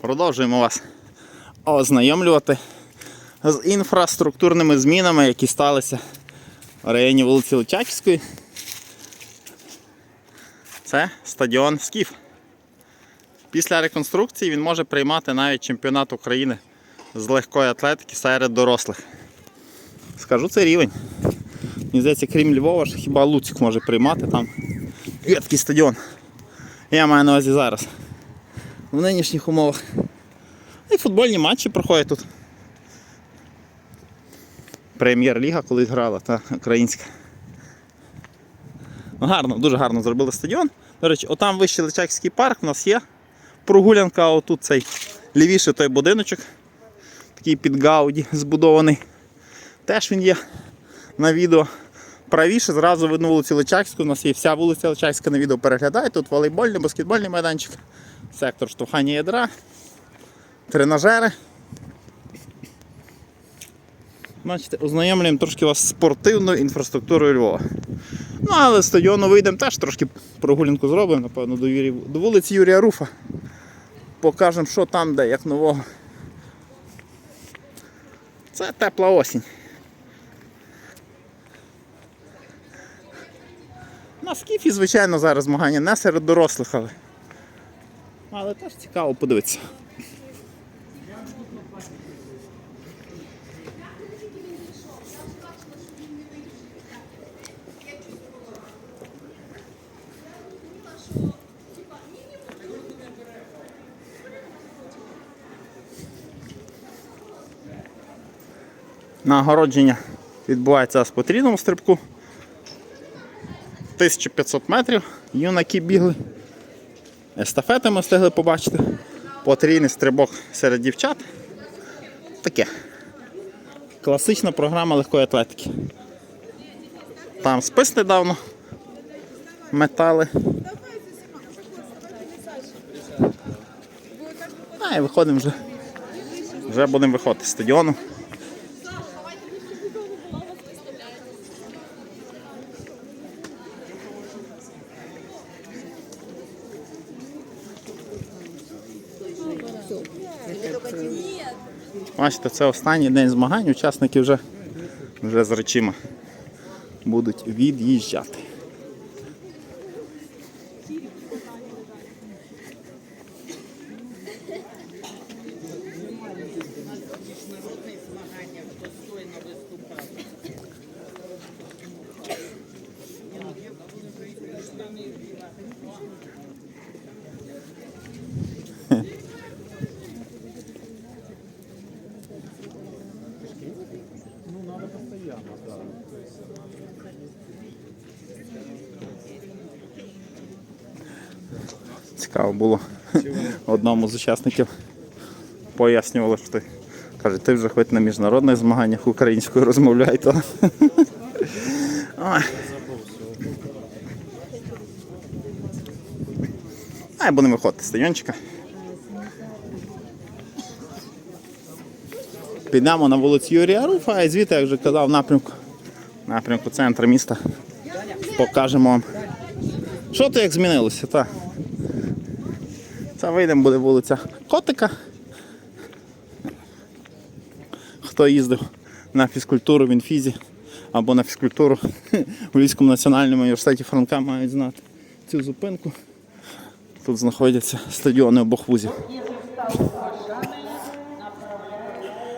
Продовжуємо вас ознайомлювати з інфраструктурними змінами, які сталися в районі вулиці Личаківської. Це стадіон Скіф. Після реконструкції він може приймати навіть чемпіонат України з легкої атлетики серед дорослих. Скажу, це рівень. Мені здається, крім Львова, хіба Луцьк може приймати там. Є такий стадіон. Я маю на увазі зараз. В нинішніх умовах. І футбольні матчі проходять тут. Прем'єр-ліга колись грала, та українська. Ну, гарно, дуже гарно зробили стадіон. До речі, отам вище Личаківський парк у нас є прогулянка, а отут цей лівіше той будиночок, такий під Гауді збудований. Теж він є на відео. Правіше зразу видно вулицю Личакську. У нас є вся вулиця Личакська на відео переглядає. Тут волейбольний, баскетбольний майданчик, сектор штовхання ядра, тренажери. Бачите, ознайомлюємо трошки вас з спортивною інфраструктурою Львова. Ну, але з стадіону вийдемо теж трошки прогулянку зробимо, напевно, до, Юрі... до вулиці Юрія Руфа. Покажемо, що там де, як нового. Це тепла осінь. На скіфі, звичайно, зараз змагання не серед дорослих, але. Але теж цікаво подивитися. Нагородження відбувається з потрійному стрибку. 1500 метрів. Юнаки бігли. Естафети ми встигли побачити. Потрійний стрибок серед дівчат. Таке. Класична програма легкої атлетики. Там спис недавно. Метали. А і виходимо вже. Вже будемо виходити з стадіону. Бачите, це останній день змагань, учасники вже, вже з речима будуть від'їжджати. Цікаво було. Одному з учасників пояснювали, що ти каже, ти вже хоч на міжнародних змаганнях українською розмовляй, то. А, будемо виходити з стадіончика. Підемо на вулицю Юрія Руфа і звідти, як вже казав, напрямку, напрямку центру міста. Покажемо вам. Що то як змінилося? Та? Це вийдемо, буде вулиця Котика. Хто їздив на фізкультуру в інфізі або на фізкультуру у Львівському національному університеті Франка мають знати цю зупинку. Тут знаходяться стадіони обох вузів.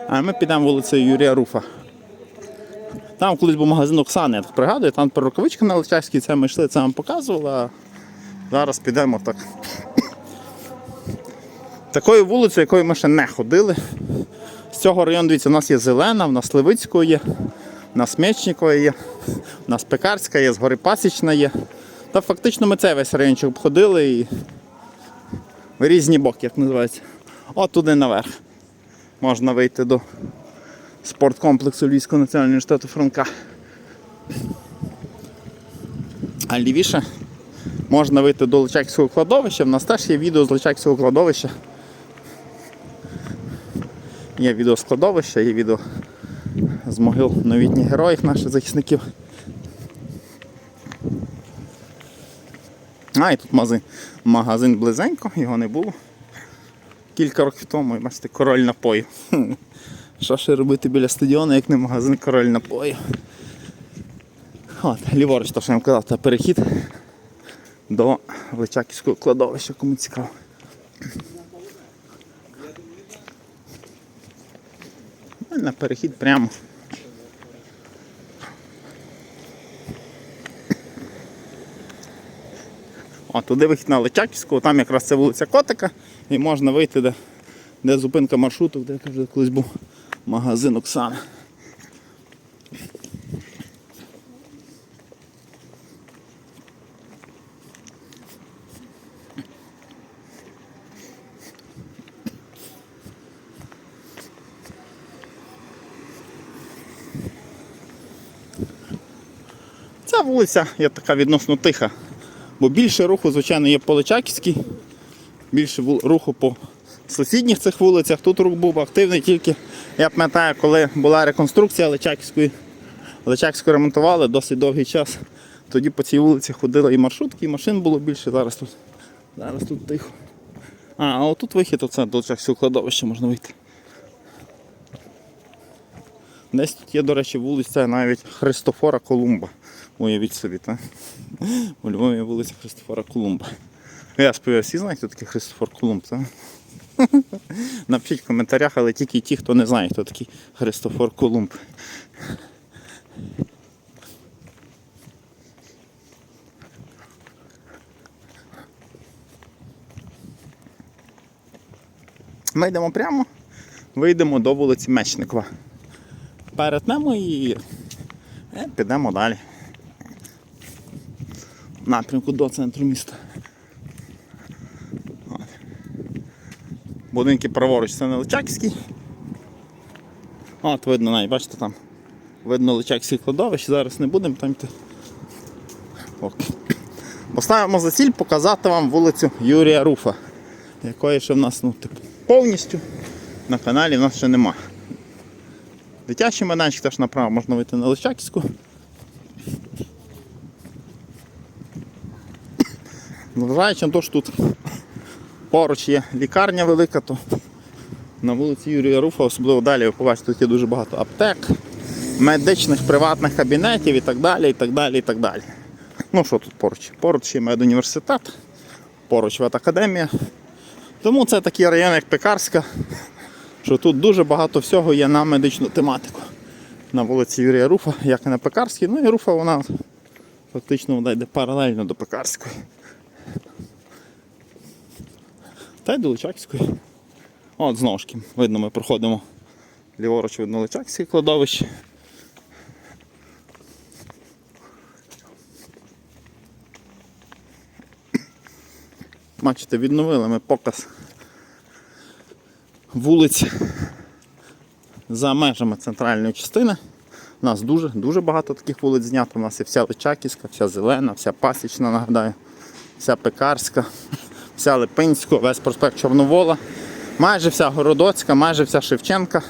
А ми підемо вулицею Юрія Руфа. Там колись був магазин Оксани, я так пригадую, там рукавичка на Личакській, це ми йшли, це вам показували, а зараз підемо так. Такою вулицею, якою ми ще не ходили. З цього району, дивіться, у нас є Зелена, в нас Левицького є, у нас Мечникова є, у нас Пекарська є, згори Пасічна є. Та фактично ми цей весь райончик обходили і в різні боки, як називається. От туди наверх. Можна вийти до спорткомплексу Львівського національного університету Франка. А лівіше можна вийти до Личакського кладовища. В нас теж є відео з Личакського кладовища. Є відео з є відео з могил новітніх героїв наших захисників. А, і тут магазин, магазин близенько, його не було. кілька років тому, і бачите, король напою. Що ще робити біля стадіону, як не магазин король напою. От, ліворуч, то що я вам казав, це перехід до Личаківського кладовища, кому цікаво. На перехід прямо. О, туди вихід на Личаківську, там якраз це вулиця Котика, і можна вийти, де, де зупинка маршруту, де вже колись був магазин Оксана. Ця вулиця є така відносно тиха, бо більше руху, звичайно, є по Личаківській, більше руху по сусідніх цих вулицях. Тут рух був активний тільки, я пам'ятаю, коли була реконструкція Личаківської, Личаківську ремонтували досить довгий час. Тоді по цій вулиці ходили і маршрутки, і машин було більше. Зараз тут, зараз тут тихо. А, а отут вихід, оце до Личаківського кладовища можна вийти. Десь тут є, до речі, вулиця навіть Христофора Колумба. Уявіть собі, так? У Львові вулиця Христофора Колумба. Я сподіваюся, всі знають, хто такий Христофор Колумб, так? Напишіть в коментарях, але тільки ті, хто не знає, хто такий Христофор Колумб. Ми йдемо прямо, вийдемо до вулиці Мечникова. Перетнемо і е, підемо далі. Напрямку до центру міста. Будинки праворуч це не Личаківський. От видно навіть, бачите там. Видно Личаківське кладовище, зараз не будемо там йти. Поставимо за ціль показати вам вулицю Юрія Руфа, якої ще в нас ну, типу, повністю на каналі в нас ще нема. Дитячий майданчик теж направо можна вийти на Личаківську. Зважаючи на те, що тут поруч є лікарня велика, то на вулиці Юрія Руфа, особливо далі, ви побачите, тут є дуже багато аптек, медичних приватних кабінетів і так далі. і так далі, і так далі. Ну що тут поруч? Поруч є медуніверситет, поруч ветакадемія. Тому це такий район, як Пекарська, що тут дуже багато всього є на медичну тематику. На вулиці Юрія Руфа, як і на Пекарській. Ну і Руфа вона фактично вона йде паралельно до Пекарської. Та й до Личаківської. От знову ж таки, видно, ми проходимо ліворуч видно Личаківське кладовище. Бачите, відновили ми показ вулиць за межами центральної частини. У нас дуже дуже багато таких вулиць знято. У нас є вся Личаківська, вся зелена, вся пасічна, нагадаю, вся пекарська, вся Липинська, весь проспект Чорновола, майже вся Городоцька, майже вся Шевченка,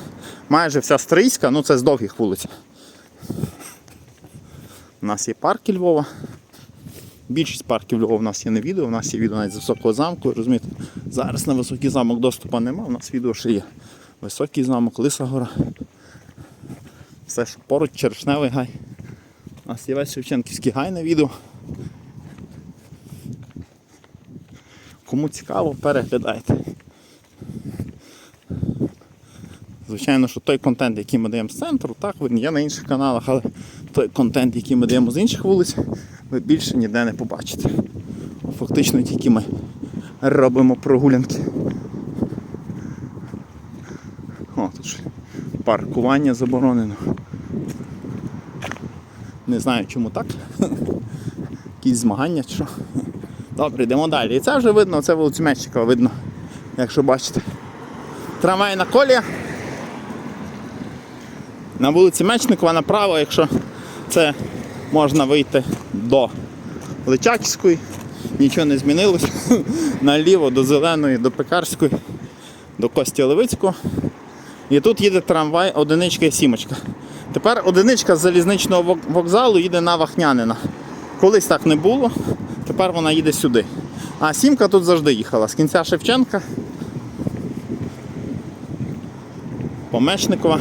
майже вся Стрийська, ну це з довгих вулиць. У нас є парки Львова. Більшість парків Львова у нас є на відео, у нас є відео навіть з високого замку. Розумієте, зараз на високий замок доступу немає, у нас відео ще є. Високий замок, Лиса гора. Все, що поруч, Черешневий гай. У нас є весь Шевченківський гай на відео. Кому цікаво, переглядайте. Звичайно, що той контент, який ми даємо з центру, так, він є на інших каналах, але той контент, який ми даємо з інших вулиць, ви більше ніде не побачите. Фактично тільки ми робимо прогулянки. О, тут ж паркування заборонено. Не знаю чому так. Якісь змагання чи що. Добре, йдемо далі. І це вже видно, це вулицю Мечникова видно, якщо бачите. Трамвайна колія. На вулиці Мечникова направо, якщо це можна вийти до Личаківської, нічого не змінилося. Наліво до Зеленої, до Пекарської, до Кості Левицького. І тут їде трамвай, одиничка і сімочка. Тепер одиничка з залізничного вокзалу їде на Вахнянина. Колись так не було, тепер вона їде сюди. А сімка тут завжди їхала. З кінця Шевченка Помечникова.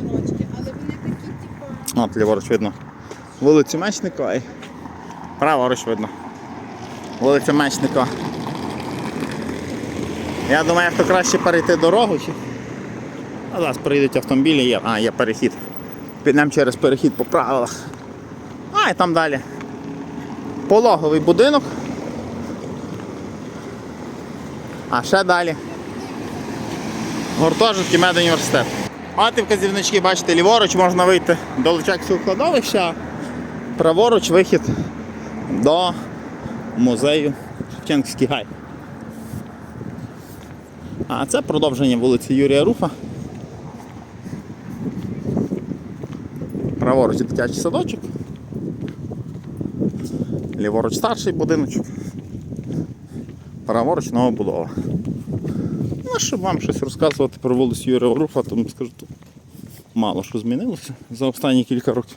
сорочки, але вони такі, типу, От ліворуч видно. Вулицю Мечникова і праворуч видно. Вулиця Мечникова. Я думаю, як то краще перейти дорогу чи. А зараз приїдуть автомобілі, є. А, є перехід. Підемо через перехід по правилах. А, і там далі. Пологовий будинок. А ще далі. Гуртожитки медуніверситет. А ти вказівнички, бачите, ліворуч можна вийти до Личакського кладовища, праворуч вихід до музею Шевченківський гай. А це продовження вулиці Юрія Руфа. Праворуч дитячий садочок. Ліворуч старший будиночок. Праворуч нова будова. Ну, щоб вам щось розказувати про вулицю Юрія Руфа, то скажу, тут мало що змінилося за останні кілька років.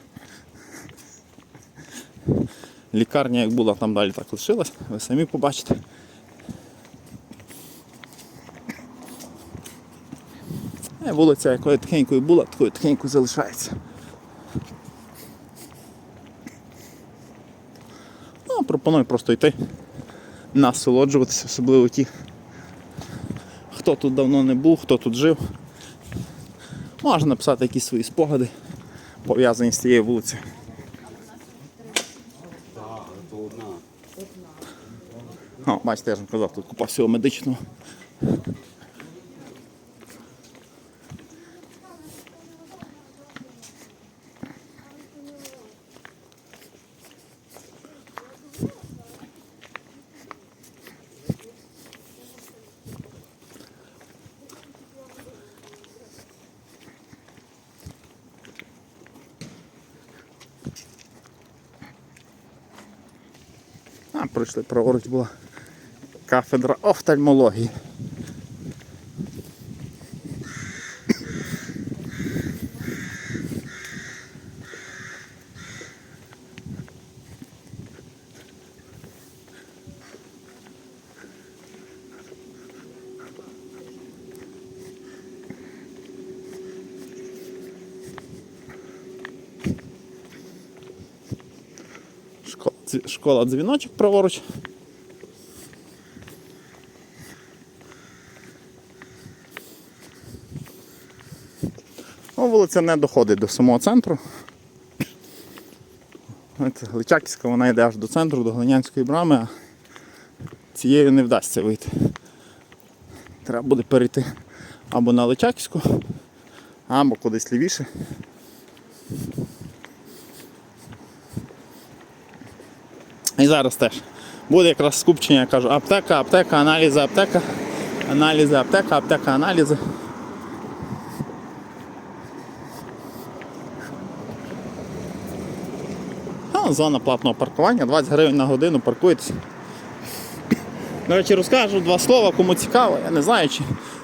Лікарня як була, там далі так лишилась, ви самі побачите. Е, Вулиця, якою тихенькою була, такою тихенькою залишається. Пропоную просто йти, насолоджуватися, особливо ті, хто тут давно не був, хто тут жив. Можна написати якісь свої спогади, пов'язані з цією вулицею. О, бачите, я ж казав, тут купа всього медичного. А, пройшли праворуч була кафедра офтальмології. Школа, дзвіночок праворуч. Ну, вулиця не доходить до самого центру. Знаєте, Личаківська вона йде аж до центру, до Глинянської брами, а цією не вдасться вийти. Треба буде перейти або на Личаківську, або кудись лівіше. І зараз теж буде якраз скупчення, я кажу, аптека, аптека, аналізи, аптека, аналізи, аптека, аптека, аналізи. А, зона платного паркування, 20 гривень на годину паркуєтесь. До речі, розкажу два слова, кому цікаво. Я не знаю, чи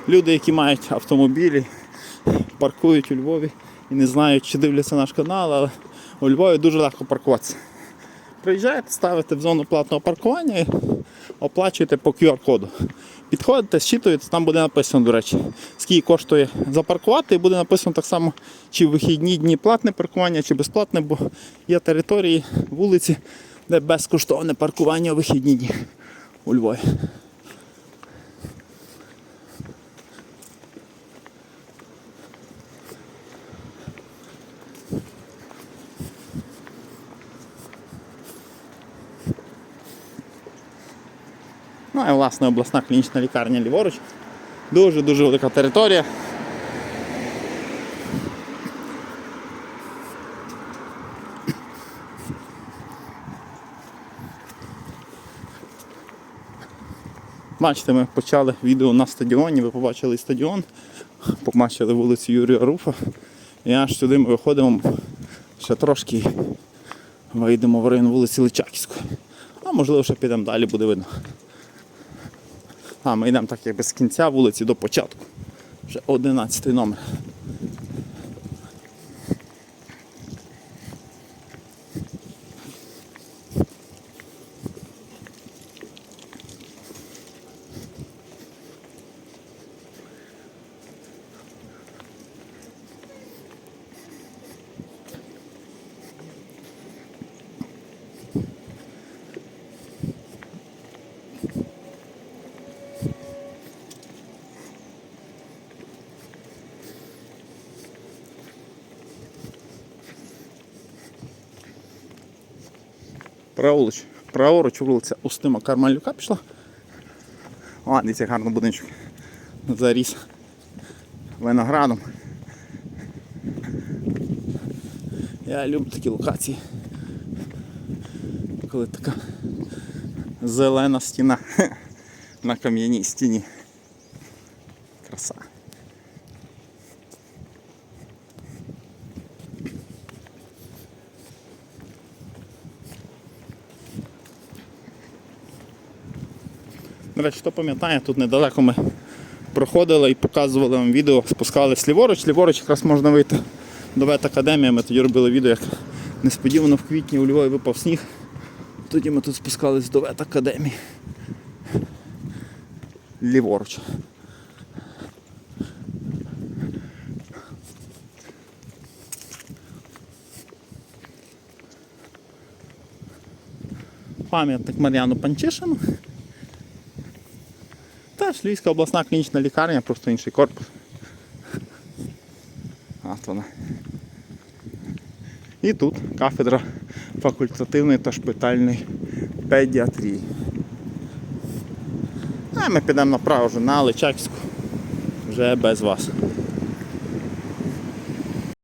люди, які мають автомобілі, паркують у Львові і не знають, чи дивляться наш канал, але у Львові дуже легко паркуватися. Приїжджаєте, ставите в зону платного паркування і оплачуєте по QR-коду. Підходите, зчитуєте, там буде написано, до речі, скільки коштує запаркувати, і буде написано так само, чи в вихідні дні платне паркування, чи безплатне, бо є території, вулиці, де безкоштовне паркування у вихідні дні у Львові. Ну і власне обласна клінічна лікарня ліворуч. Дуже-дуже велика територія. Бачите, ми почали відео на стадіоні, ви побачили стадіон, побачили вулицю Юрія Руфа. І аж сюди ми виходимо ще трошки вийдемо в район вулиці Личаківської. А можливо ще підемо далі, буде видно. А, ми йдемо так якби з кінця вулиці до початку. Вже 11 номер. Праворуч, праворуч вулиця Устима Кармалюка пішла. О, дивіться, як гарно будиночок. Заріс виноградом. Я люблю такі локації. Коли така зелена стіна на кам'яній стіні. До речі, хто пам'ятає, тут недалеко ми проходили і показували вам відео, спускались ліворуч. Ліворуч якраз можна вийти до ветакадемії. Ми тоді робили відео, як несподівано в квітні у Львові випав сніг. Тоді ми тут спускались до ветакадемії. Ліворуч. Пам'ятник Мар'яну Панчишину. Теж Львівська обласна клінічна лікарня, просто інший корпус. От вона. І тут кафедра факультативної та шпитальної педіатрії. А ми підемо направо вже на Личаківську. Вже без вас.